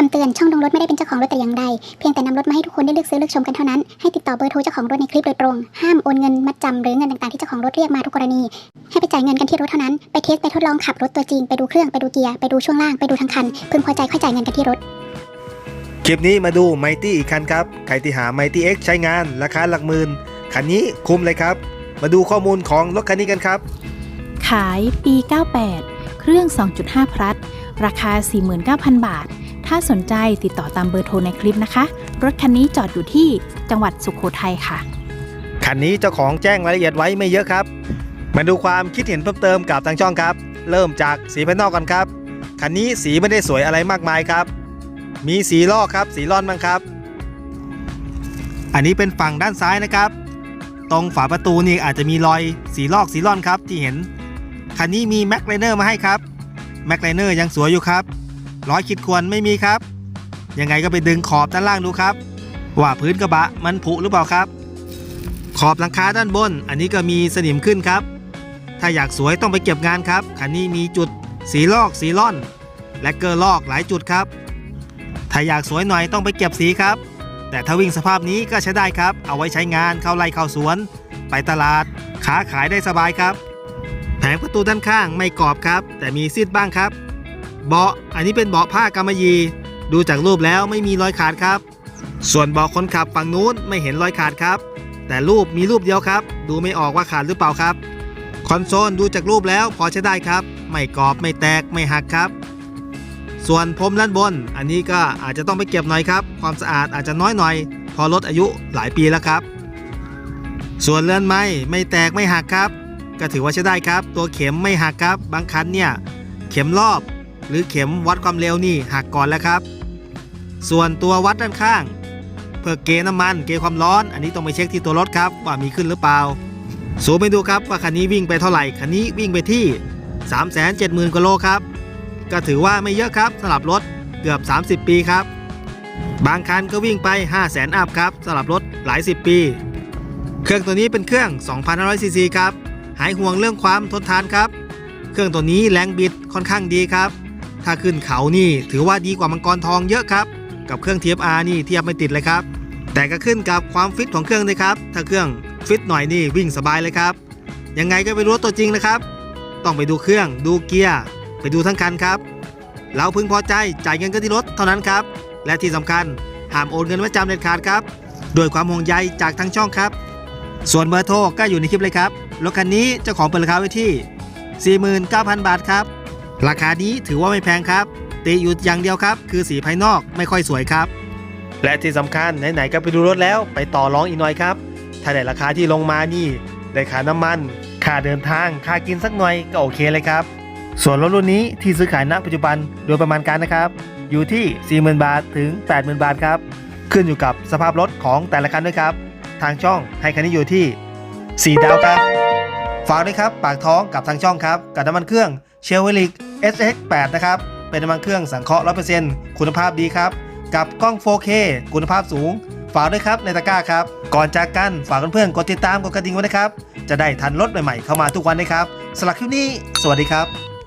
คำเตือนช่องลงรถไม่ได้เป็นเจ้าของรถแต่อย่างใด เพียงแต่นำรถมาให้ทุกคนได้เลือกซื้อเลือกชมกันเท่านั้น ให้ติดต่อเบอร์โทรเจ้าของรถในคลิปโดยตรง ห้ามโอนเงินมัดจำหรือเงินต่างๆที่เจ้าของรถเรียกมาทุกกรณี ให้ไปจ่ายเงินกันที่รถเท่านั้น ไปเทสไปทดลองขับรถตัวจริง ไปดูเครื่องไปดูเกียร์ ไปดูช่วงล่าง ไปดูทั้งคัน พึงพอใจค่อยจ่ายเงินกันที่รถ คลิปนี้มาดู Mighty อีกคันครับ ใครที่หา Mighty X ใช้งานราคาหลักหมื่น คันนี้คุ้มเลยครับ มาดูข้อมูลของรถคันนี้กันครับ ขายปี 98 เครื่อง 2.5 พลัส ราคา 49,000 บาท ถ้าสนใจติดต่อตามเบอร์โทรในคลิปนะคะ รถคันนี้จอดอยู่ที่จังหวัดสุขโขทัยค่ะ คันนี้เจ้าของแจ้งรายละเอียดไว้ไม่เยอะครับ มาดูความคิดเห็นเพิ่มเติมกับทางช่องครับ เริ่มจากสีภายนอกกันครับ คันนี้สีไม่ได้สวยอะไรมากมายครับ มีสีลอกครับ สีร่อนบ้างครับ อันนี้เป็นฝั่งด้านซ้ายนะครับ ตรงฝาประตูนี่อาจจะมีรอยสีลอกสีร่อนครับที่เห็น คันนี้มีแม็กไลเนอร์มาให้ครับแม็กไลเนอร์ยังสวยอยู่ครับ ร้อยขีดข่วนไม่มีครับ ยังไงก็ไปดึงขอบด้านล่างดูครับ ว่าพื้นกระบะมันผุหรือเปล่าครับ ขอบหลังคาด้านบน อันนี้ก็มีสนิมขึ้นครับ ถ้าอยากสวยต้องไปเก็บงานครับคันนี้มีจุดสีลอกสีล่อน และเกอร์ลอกหลายจุดครับ ถ้าอยากสวยหน่อยต้องไปเก็บสีครับ แต่ถ้าวิ่งสภาพนี้ก็ใช้ได้ครับ เอาไว้ใช้งานเข้าไร่เข้าสวน ไปตลาดค้าขายได้สบายครับ แผงประตูด้านข้างไม่กรอบครับ แต่มีซีดบ้างครับ เบาะอันนี้เป็นเบาะผ้ากำมะหยี่ดูจากรูปแล้วไม่มีรอยขาดครับ ส่วนเบาะคนขับฝั่งนู้นไม่เห็นรอยขาดครับ แต่รูปมีรูปเดียวครับ ดูไม่ออกว่าขาดหรือเปล่าครับ คอนโซลดูจากรูปแล้วพอใช้ได้ครับ ไม่กรอบไม่แตกไม่หักครับ ส่วนพรมด้านบน อันนี้ก็อาจจะต้องไปเก็บหน่อยครับ ความสะอาดอาจจะน้อยหน่อย พอรถอายุหลายปีแล้วครับ ส่วนเลื่อนไม้ไม่แตกไม่หักครับ ก็ถือว่าใช้ได้ครับ ตัวเข็มไม่หักครับ บางคันเนี่ยเข็มรอบ หรือเข็มวัดความเร็วนี่หักก่อนแล้วครับ ส่วนตัววัดด้านข้าง เพื่อเกณฑ์น้ำมันเกณฑ์ความร้อน อันนี้ต้องไปเช็คที่ตัวรถครับว่ามีขึ้นหรือเปล่าสูไปดูครับว่าคันนี้วิ่งไปเท่าไหร่คันนี้วิ่งไปที่ 370,000กิโลครับก็ถือว่าไม่เยอะครับสำหรับรถเกือบ 30 ปีครับ บางคันก็วิ่งไป 500,000อัพครับสำหรับรถหลาย 10 ปี เครื่องตัวนี้เป็นเครื่อง 2,500ซีซีครับหายห่วงเรื่องความทนทานครับ เครื่องตัวนี้แรงบิดค่อนข้างดีครับ ถ้าขึ้นเขานี่ถือว่าดีกว่ามังกรทองเยอะครับ กับเครื่อง TFR นี่เทียบไม่ติดเลยครับ แต่ก็ขึ้นกับความฟิตของเครื่องเลยครับ ถ้าเครื่องฟิตหน่อยนี่วิ่งสบายเลยครับ ยังไงก็ไปรู้ตัวจริงนะครับ ต้องไปดูเครื่องดูเกียร์ไปดูทั้งคันครับ เราพึงพอใจจ่ายเงินกันที่รถเท่านั้นครับ และที่สำคัญห้ามโอนเงินไว้จำเด็ดขาดครับด้วยความห่วงใยจากทั้งช่องครับ ส่วนเบอร์โทรก็อยู่ในคลิปเลยครับ รถคันนี้เจ้าของเปิดราคาไว้ที่ 49,000 บาทครับ ราคานี้ถือว่าไม่แพงครับตีอยู่อย่างเดียวครับ คือสีภายนอกไม่ค่อยสวยครับ และที่สำคัญไหนๆก็ไปดูรถแล้วไปต่อรองอีกหน่อยครับ ถ้าได้ราคาที่ลงมานี่ได้ค่าน้ำมัน ค่าเดินทางค่ากินสักหน่อยก็โอเคเลยครับ ส่วนรถรุ่นนี้ที่ซื้อขายณปัจจุบันโดยประมาณการนะครับ อยู่ที่ 40,000 บาทถึง 80,000 บาทครับ ขึ้นอยู่กับสภาพรถของแต่ละคันด้วยครับ ทางช่องให้คันนี้อยู่ที่ 4 ดาวครับฝากด้วยครับ ปากท้องกับทางช่องครับกับน้ำมันเครื่องเชลวิลิก SX8 นะครับ เป็นน้ำมันเครื่องสังเคราะห์ 100%คุณภาพดีครับ กับกล้อง 4K คุณภาพสูง ฝากด้วยครับในตะกร้าครับ ก่อนจากกันฝากเพื่อนๆกดติดตามกดกระดิ่งไว้นะครับ จะได้ทันรถใหม่ๆเข้ามาทุกวันนะครับสำหรับคลิปนี้ สวัสดีครับ